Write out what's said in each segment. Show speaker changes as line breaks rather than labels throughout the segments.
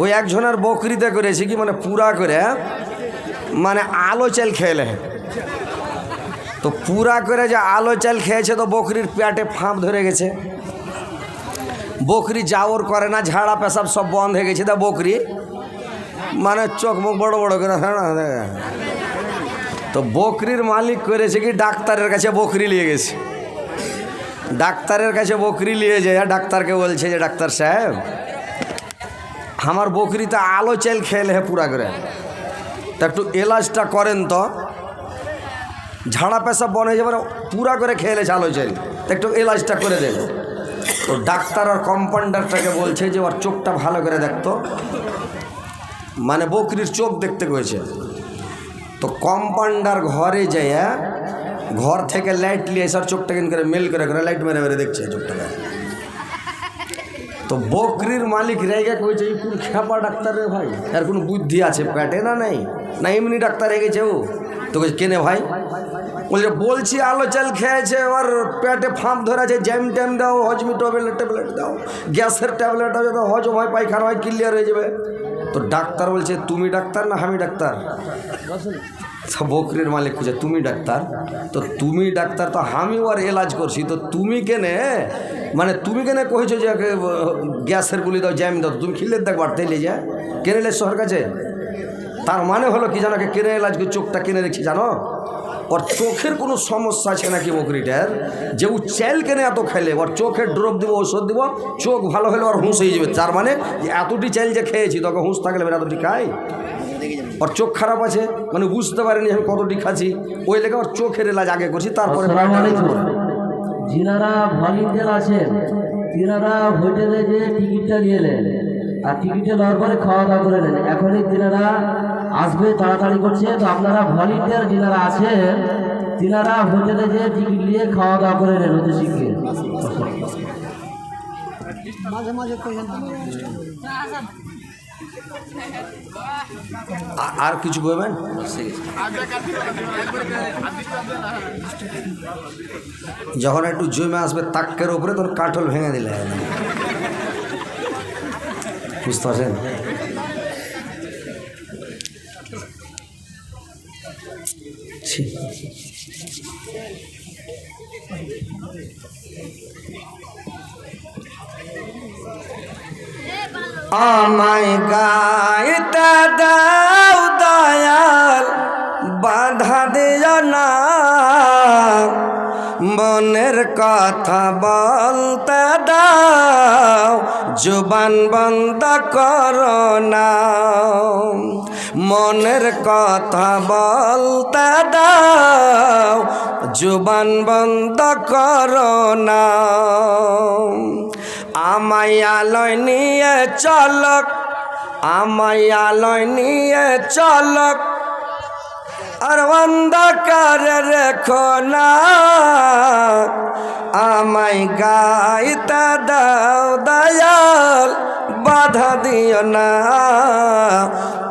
ওই একজনের বকরিতে করেছে কি মানে পুরা করে মানে আলো চাল খেলে। তো পুরা করে যে আলো চাল খেয়েছে তো বকরির পেটে ফাঁপ ধরে গেছে। বকরি যাওর করে না, ঝাড়া পেশাব সব বন্ধ হয়ে গেছে। তা বকরি মানে চোখ মুখ বড় বড় করে হ্যাঁ হ্যাঁ। তো বকরির মালিক করেছে কি, ডাক্তারের কাছে বকরি নিয়ে গেছে। ডাক্তারের কাছে বকরি নিয়ে যায়, ডাক্তারকে বলছে যে, ডাক্তার সাহেব আমার বকরিতে আলো চাল খেলে হে পুরা করে। তা একটু এলাজটা করেন তো। ঝাড়া পেশাব বনে যাবে পুরা করে খেয়েছে আলো চাল তা একটু এলাজটা করে দেন। তো ডাক্তার আর কম্পাউন্ডারটাকে বলছে যে ওর চোখটা ভালো করে দেখতো মানে বকরির চোখ দেখতে হয়েছে তো কম্পাউন্ডার ঘরে যেয়ে ঘর থেকে লাইট নিয়ে এসে ওর চোখটা কিন করে মেল করে করে লাইট মেরে মেরে দেখছে চোখটাকে। তো বকরির মালিক রেগে কইছে, এই কোন খেপা ডাক্তার রে ভাই? আর কোনো বুদ্ধি আছে? পেটে না নাই? না এমনি ডাক্তার রেগেছে ও? তো কেনে ভাই? বলছে, বলছি আলো চাল খেয়েছে, ওর পেটে ফাঁপ ধরেছে, জ্যাম ট্যাম দাও, হজমি ট্যাবলেট ট্যাবলেট দাও, গ্যাসের ট্যাবলেট হবে তো হজম হয়, পায়খানা হয় ক্লিয়ার হয়ে যাবে। তো ডাক্তার বলছে, তুমি ডাক্তার না আমি ডাক্তার? বকরির মালিক খুঁজে তুমি ডাক্তার? তো তুমি ডাক্তার, তো আমি ওর এলাজ করছি। তো তুমি কেনে? মানে তুমি কেনে কহেছো যে গ্যাসের গুলি দাও, জ্যাম দাও, তুমি খিলে দেখ বাড়তে এলে যা, কেনে এলে শহর কাছে? তার মানে হলো কি জানো কেনে এলাজ করে চোখটা কিনে রেখেছি, জানো? ওর চোখের কোনো সমস্যা আছে নাকি বকরিটার? যে ও চাল কেনে এত খাইলে ওর চোখের ড্রপ দিব ওষুধ দিব চোখ ভালো হলে ওর হুঁশ হয়ে যাবে। তার মানে এতটি চাল যে খেয়েছি তোকে হুঁশ থাকলে এতটি খাই? ওর চোখ খারাপ আছে মানে বুঝতে পারিনি আমি কতটি খাচ্ছি। ওই লেগে ওর চোখের এলাজ আগে করছি তারপরে
যিনারা ভলেন্টিয়ার আছেন তিনারা হোটেলে যে টিকিটটা নিয়ে নেন আর টিকিটটা নেওয়ার পরে খাওয়া দাওয়া করে নেন এখনই তিনারা আসবে তাড়াতাড়ি করছে। তো আপনারা ভলেন্টিয়ার যিনারা আছেন তিনারা হোটেলে যে টিকিট নিয়ে খাওয়া দাওয়া করে নেন ওদের শিখে
আর কিছু বলবেন যখন একটু জমে আসবে তাক্কের উপরে তখন কাঠল ভেঙে দিলে। বুঝতে পারছেন? ছি। আমায় গাইতে দাও দয়াল, বাধা দিও না মনের কথা বলতে দাও, জুবান বন্ধ করো না মনের কথা বলতে দাও, জুবান বন্ধ করো না আমায় আলোয় নিয়ে চলক আমায় আলোয় নিয়ে চলক আর অন্ধকার রেখো না। আমায় গাইতে দাও দয়াল, বাধা দিও না।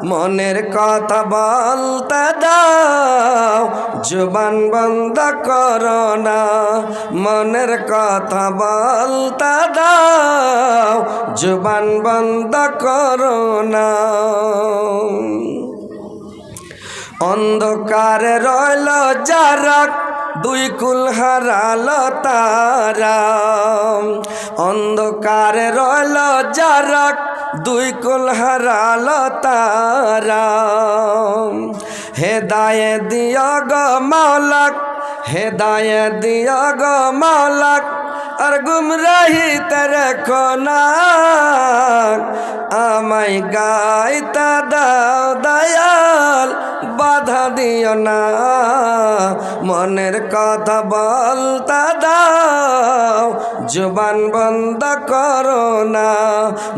মনের কথা বলতে দাও, জুবান বন্ধ করো না। মনের কথা বলতে দাও, জুবান বন্ধ করো না। অন্ধকারে রইল যারা, দুই কুল হারাল তারা। অন্ধকারে রইল যারা, দুই কুল হারাল তারা। হেদায়ে দিয় গ মাওলাক, হেদায়ে দিয় গ মাওলাক, আর গুমরাহি তেরে না আমায় গাইতা দাও দিও না। মনের কথা বলতা দাও, জুবান বন্ধ করো না।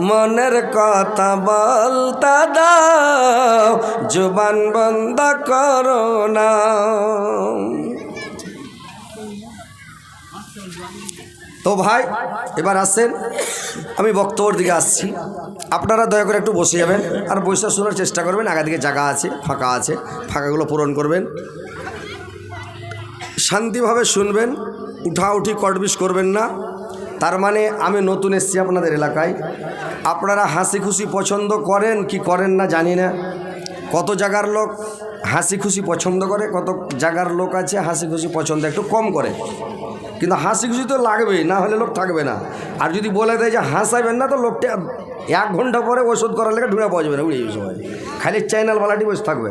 মনের কথা বলতা দাও, জুবান বন্ধ করো না। তো ভাই, এবার আসছেন আমি বক্তব্যর দিকে আসছি। আপনারা দয়া করে একটু বসে যাবেন আর বসে শোনার চেষ্টা করবেন। আগা দিকে জায়গা আছে, ফাঁকা আছে, ফাঁকাগুলো পূরণ করবেন। শান্তিভাবে শুনবেন উঠাউঠি কটবিশ করবেন না। তার মানে আমি নতুন এসেছি আপনাদের এলাকায়। আপনারা হাসি খুশি পছন্দ করেন কি করেন না জানি না। কত জায়গার লোক হাসি খুশি পছন্দ করে, কত জায়গার লোক আছে হাসি খুশি পছন্দ একটু কম করে। কিন্তু হাসি খুশি তো লাগবেই, না হলে লোক থাকবে না। আর যদি বলে দেয় যে হাসাবেন না, তো লোকটা এক ঘণ্টা পরে ওষুধ করার লেগে ঢুঁড়ে পাওয়া যাবে না উড়ে সবাই। খালি চ্যানেলওয়ালাটি বসে থাকবে।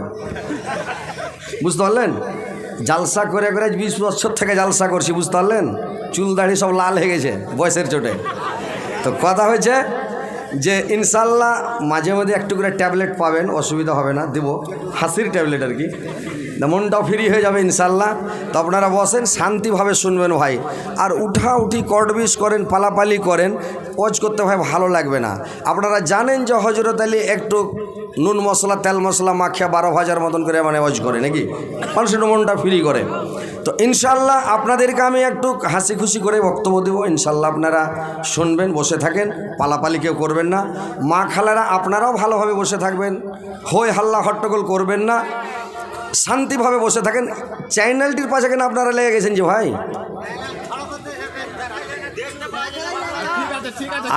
বুঝতে পারলেন? জালসা করে করে বিশ বছর থেকে জালসা করছি, বুঝতে পারলেন? চুল দাড়ি সব লাল হয়ে গেছে, বয়সের চোটে। তো কথা হয়েছে যে ইনশাল্লাহ মাঝে মাঝে একটু করে ট্যাবলেট পাবেন, অসুবিধা হবে না, দেবো। হাসির ট্যাবলেট আর কি। মনটাও ফ্রি হয়ে যাবে ইনশাল্লাহ তো আপনারা বসেন, শান্তিভাবে শুনবেন ভাই। আর উঠা উঠি কটবিস করেন, পালাপালি করেন ওজ করতে ভাই ভালো লাগবে না। আপনারা জানেন যে হজরত আলী একটু নুন মশলা, তেল মশলা মাখিয়া বারো হাজার মতন করে মানে ওয়াজ করে নাকি? মানুষের মনটা ফ্রি করে। তো ইনশাল্লাহ আপনাদেরকে আমি একটু হাসি খুশি করে বক্তব্য দেবো। ইনশাল্লাহ আপনারা শুনবেন, বসে থাকেন, পালাপালি কেউ করবেন না। মা খালারা আপনারাও ভালোভাবে বসে থাকবেন, হই হাল্লা হট্টগোল করবেন না। শান্তিভাবে বসে থাকেন। চ্যানেলটির পাশে কেন আপনারা লেগে গেছেন যে ভাই?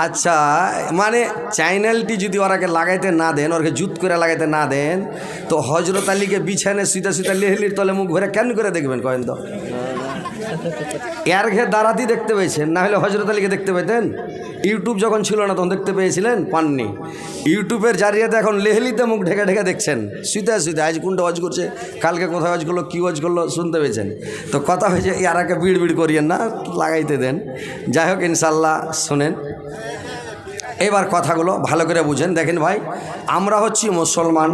আচ্ছা মানে চ্যানেলটি যদি ওরাকে লাগাইতে না দেন ওরকে জুত করে লাগাইতে না দেন, তো হজরত আলীকে বিছানে সুইতা সুইতা লেহলির তলে মুখ ভরে কেন করে দেখবেন কয়েন তো? এর ঘে দাঁড়াতেই দেখতে পেয়েছেন, না হলে হজরত আলীকে দেখতে পেতেন? ইউটিউব যখন ছিল না তখন দেখতে পেয়েছিলেন? পাননি। ইউটিউবের জারিয়াতে এখন লেহলিতে মুখ ঢেকে ঢেকে দেখছেন। শুইতে শুইতে, আজ কোনটা ওয়াজ করছে, কালকে কোথায় ওয়াজ করল, কী ওয়াজ করল, শুনতে পেয়েছেন। তো কথা হয়েছে, ইয়ারাকে বিড় বিড় করিয়েন না, লাগাইতে দেন। যাই হোক ইনশাল্লাহ শোনেন। এবার কথাগুলো ভালো করে বুঝেন। দেখেন ভাই, আমরা হচ্ছি মুসলমান।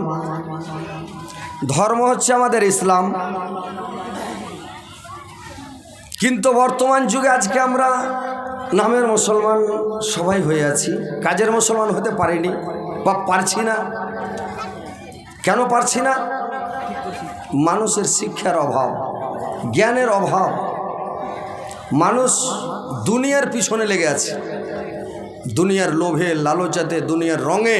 ধর্ম হচ্ছে আমাদের ইসলাম। কিন্তু বর্তমান যুগে আজকে আমরা নামের মুসলমান সবাই হয়ে আছি। কাজের মুসলমান হতে পারিনি বা পারছি না। কেন পারছি না? মানুষের শিক্ষার অভাব, জ্ঞানের অভাব। মানুষ দুনিয়ার পিছনে লেগে আছে। দুনিয়ার লোভে, লালচাতে, দুনিয়ার রঙে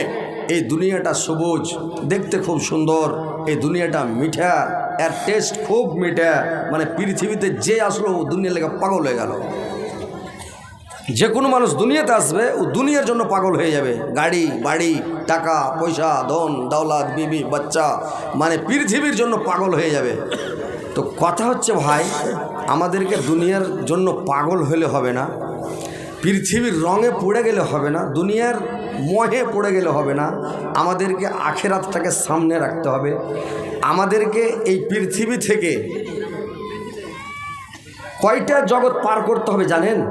এই দুনিয়াটা সবুজ, দেখতে খুব সুন্দর, এই দুনিয়াটা মিঠা, এর টেস্ট খুব মিঠা। মানে পৃথিবীতে যে আসলো, ও দুনিয়ার লেগে পাগল হয়ে গেল। যে কোনো মানুষ দুনিয়াতে আসবে, ও দুনিয়ার জন্য পাগল হয়ে যাবে। গাড়ি, বাড়ি, টাকা, পয়সা, ধন, দৌলত, বিবি, বাচ্চা মানে পৃথিবীর জন্য পাগল হয়ে যাবে। তো কথা হচ্ছে ভাই, আমাদেরকে দুনিয়ার জন্য পাগল হলে হবে না। পৃথিবীর রঙে পড়ে গেলে হবে না, দুনিয়ার মহে পড়ে গেলে হবে না, আমাদেরকে আখেরাতটাকে সামনে রাখতে হবে। আমাদেরকে এই পৃথিবী থেকে কয়টা জগৎ পার করতে হবে জানেন?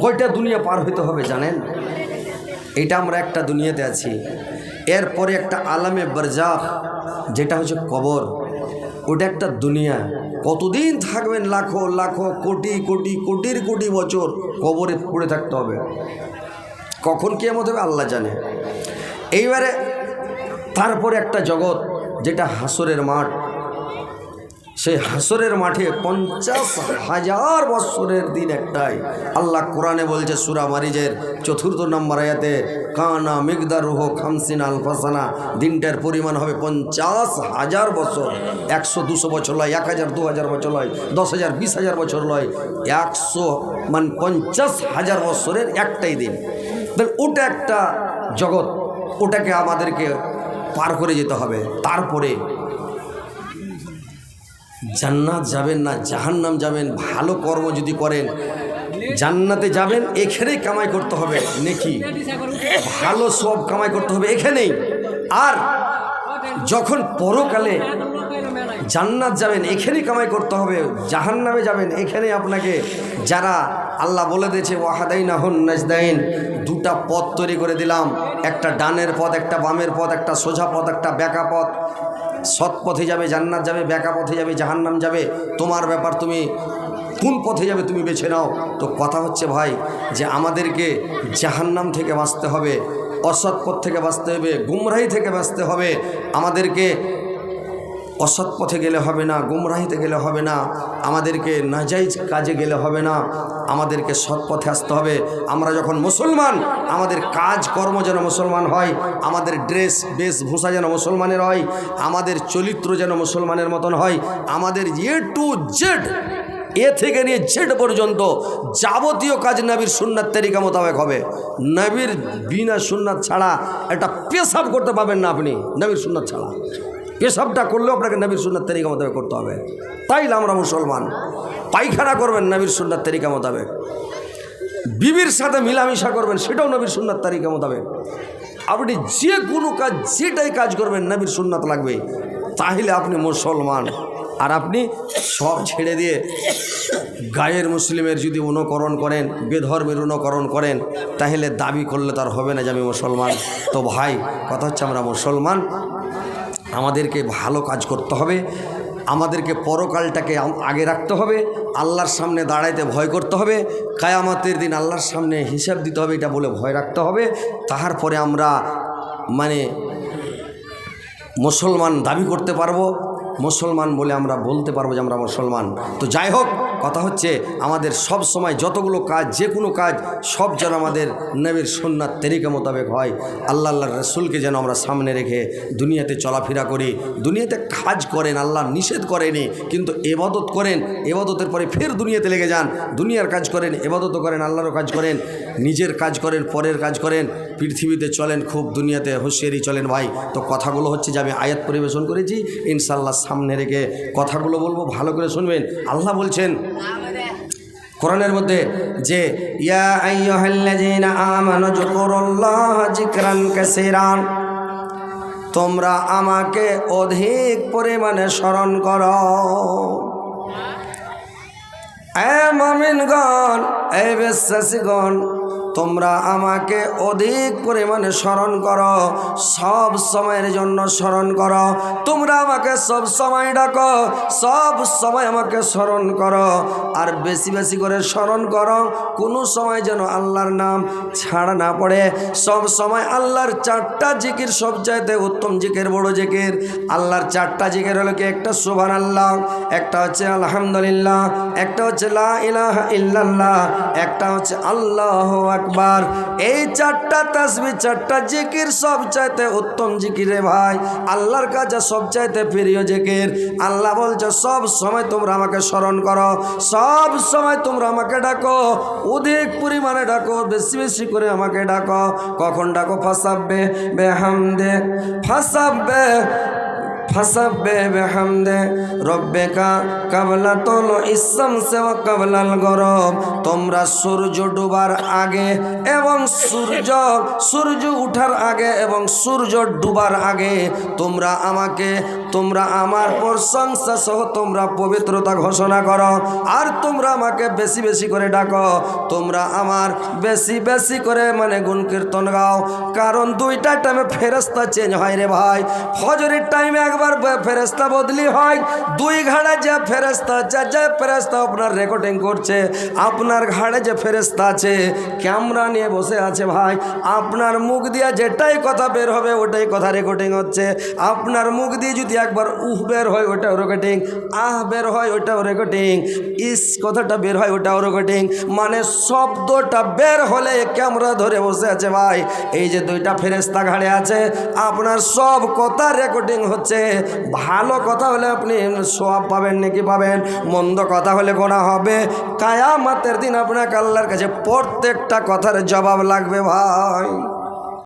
কয়টা দুনিয়া পার হইতে হবে জানেন? এটা আমরা একটা দুনিয়াতে আছি। এরপরে একটা আলামে বরজাখ যেটা হচ্ছে কবর। ওটা একটা দুনিয়া। কতদিন থাকবেন লাখো লাখো, কোটি কোটি, কোটির কোটি বছর কবরে পড়ে থাকতে হবে। কখন কেমন হবে আল্লাহ জানে। এইবারে তারপরে একটা জগৎ যেটা হাসরের মাঠ সেই হাসরের মাঠে পঞ্চাশ হাজার বৎসরের দিন একটাই। আল্লাহ কোরআনে বলছে সুরা মারিজের চতুর্থ নম্বর আয়াতে, কানা মিগদার রুহ খামসিন আলফাসানা দিনটার পরিমাণ হবে পঞ্চাশ হাজার বছর একশো দুশো বছর লয়, এক হাজার দু হাজার বছর লয়, দশ হাজার, বিশ হাজার বছর লয়। একশো মানে পঞ্চাশ হাজার বছরের একটাই দিন। তাহলে ওটা একটা জগৎ, ওটাকে আমাদেরকে পার করে যেতে হবে। তারপরে জান্নাত যাবেন না, জাহান্নাম যাবেন, ভালো কর্ম যদি করেন, জান্নাতে যাবেন, এখানেই কামাই করতে হবে, নেকি? ভালো সব কামাই করতে হবে এখানেই। আর যখন পরকালে জান্নাত যাবেন, এখানেই কামাই করতে হবে, জাহান্নামে যাবেন এখানে আপনাকে যারা আল্লাহ বলে দিয়েছে ওয়াহাদাই নাহন নাজদাইন, দুটা পথ তৈরি করে দিলাম, একটা ডানের পথ, একটা বামের পথ, একটা সোজা পথ, একটা ব্যাকা পথ। সৎ পথে যাবে, জান্নাত যাবে ব্যাকা পথে যাবে, জাহান্নাম যাবে, তোমার ব্যাপার তুমি কোন পথে যাবে তুমি বেছে নাও। তো কথা হচ্ছে ভাই যে আমাদেরকে জাহান্নাম থেকে বাঁচতে হবে অসৎ পথ থেকে বাঁচতে হবে, গুমরাহি থেকে বাঁচতে হবে। আমাদেরকে অসৎ পথে গেলে হবে না, গুমরাহিতে গেলে হবে না, আমাদেরকে নাজাইজ কাজে গেলে হবে না, আমাদেরকে সৎ পথে আসতে হবে। আমরা যখন মুসলমান, আমাদের কাজ কর্ম যেন মুসলমান হয়, আমাদের ড্রেস বেশভূষা যেন মুসলমানের হয়, আমাদের চরিত্র যেন মুসলমানের মতন হয়, আমাদের এ টু জেড, এ থেকে নিয়ে জেড পর্যন্ত যাবতীয় কাজ নবীর সুন্নাত তেরিকা মোতাবেক হবে। নবীর বিনা সুন্নাত ছাড়া একটা পেশাব করতে পাবেন না আপনি, নবীর সুন্নাত ছাড়া। পেশাবটা করলেও আপনাকে নবীর সুন্নাত তরিকা মোতাবেক করতে হবে। তাইলে আমরা মুসলমান। পায়খানা করবেন নবীর সুন্নাত তরিকা মোতাবেক। বিবির সাথে মিলামিশা করবেন, সেটাও নবীর সুন্নাত তারিকা মোতাবেক। আপনি যে কোনো কাজ, যেটাই কাজ করবেন, নবীর সুন্নাত লাগবে। তাহলে আপনি মুসলমান। আর আপনি সব ছেড়ে দিয়ে গায়ের মুসলিমের যদি অনুকরণ করেন, বেধর্মের অনুকরণ করেন তাহলে দাবি করলে তার হবে না যে আমি মুসলমান। তো ভাই, কথা হচ্ছে আমরা মুসলমান। আমাদেরকে ভালো কাজ করতে হবে, আমাদেরকে পরকালটাকে আগে রাখতে হবে, আল্লাহর সামনে দাঁড়াইতে ভয় করতে হবে, কায়ামাতের দিন আল্লাহর সামনে হিসাব দিতে হবে, এটা বলে ভয় রাখতে হবে। তাহার পরে আমরা মানে মুসলমান দাবি করতে পারব, মুসলমান বলে আমরা বলতে পারব যে আমরা মুসলমান। তো যাই হোক কথা হচ্ছে, আমাদের সব সময় যতগুলো কাজ যে কোনো কাজ, সব যেন আমাদের নবীর সন্ন্যার তেরিকা মোতাবেক হয়। আল্লাহ আল্লাহ রসুলকে যেন আমরা সামনে রেখে দুনিয়াতে চলাফেরা করি। দুনিয়াতে কাজ করেন, আল্লাহ নিষেধ করেনি, কিন্তু এবাদত করেন, এবাদতের পরে ফের দুনিয়াতে লেগে যান। দুনিয়ার কাজ করেন, এবাদতও করেন, আল্লাহরও কাজ করেন, নিজের কাজ করেন, পরের কাজ করেন। পৃথিবীতে চলেন, খুব দুনিয়াতে হুঁশিয়ারি চলেন ভাই। তো কথাগুলো হচ্ছে যে আমি আয়াত পরিবেশন করেছি ইনশাল্লাহ সামনে রেখে কথাগুলো বলব, ভালো করে শুনবেন। আল্লাহ বলছেন কোরআনের মধ্যে যে, ইয়া আইয়ুহাল্লাযীনা আমানু যুকুরুল্লাহ যিকরান কাসীরান, তোমরা আমাকে অধিক পরিমাণে স্মরণ করো। এ মমিনগণ, এ বিশ্বাসীগণ তোমরা আমাকে অধিক পরিমাণে স্মরণ করো, সব সময়ের জন্য স্মরণ করো। তোমরা আমাকে সব সময় ডাকো, সব সময় আমাকে স্মরণ করো। আর বেশি বেশি করে স্মরণ করো, কোনো সময় যেন আল্লাহর নাম ছাড়া না পড়ে। সব সময় আল্লাহর চারটা জিকির সব চাইতে উত্তম জিকের, বড় জিকির। আল্লাহর চারটা জিকির হলো কি? একটা সুবান আল্লাহ একটা হচ্ছে আলহামদুলিল্লাহ, একটা হচ্ছে লা ইলাহা ইল্লাল্লাহ, একটা হচ্ছে আল্লাহ আকবার এই চারটা তাসবি, চারটা জিকির সব চাইতে উত্তম জিকির ভাই। আল্লাহর কাছে সব চাইতে প্রিয় জিকির। আল্লাহ বলছে, সব সময় তোমরা আমাকে স্মরণ করো, সব সময় তোমরা আমাকে ডাকো, অধিক পরিমাণে ডাকো, বেশি বেশি করে আমাকে ডাকো। কখন ডাকো? ফাঁসাবে বেহামদে ফাঁসাবে ফাসাব্বে বেহামদে রব্বেকা কাবলা তোল ইসম সেও কাবলাল গরব তোমরা সূর্য ডুবার আগে এবং সূর্য সূর্য উঠার আগে এবং সূর্য ডুবার আগে তোমরা আমাকে, তোমরা আমার প্রশংসা সহ তোমরা পবিত্রতা ঘোষণা করো। আর তোমরা আমাকে বেশি বেশি করে ডাকো। তোমরা আমার বেশি বেশি করে মানে গুণ কীর্তন গাও। কারণ দুইটা টাইমে ফেরস্তা চেঞ্জ হয় রে ভাই। ফজরের টাইমে একবার ফেরেস্তা বদলি হয়। দুই ঘাড়ে যে ফেরেস্তা আছে যে ফেরেস্তা আপনার রেকর্ডিং করছে, আপনার ঘাড়ে যে ফেরেস্তা আছে ক্যামেরা নিয়ে বসে আছে ভাই, আপনার মুখ দিয়ে যেটাই কথা বের হবে, ওটাই কথা রেকর্ডিং হচ্ছে। আপনার মুখ দিয়ে যদি একবার উহ বের হয়, ওটাও রেকর্ডিং আহ বের হয়, ওটাও রেকর্ডিং ইস, কথাটা বের হয়, ওটাও রেকর্ডিং মানে শব্দটা বের হলে ক্যামেরা ধরে বসে আছে ভাই। এই যে দুইটা ফেরেস্তা ঘাড়ে আছে, আপনার সব কথা রেকর্ডিং হচ্ছে। ভালো কথা হলে আপনি সব পাবেন, নাকি পাবেন, মন্দ কথা হলে গোনা হবে। কায়ামাতের দিন আপনাকে আল্লাহর কাছে প্রত্যেকটা কথার জবাব লাগবে ভাই।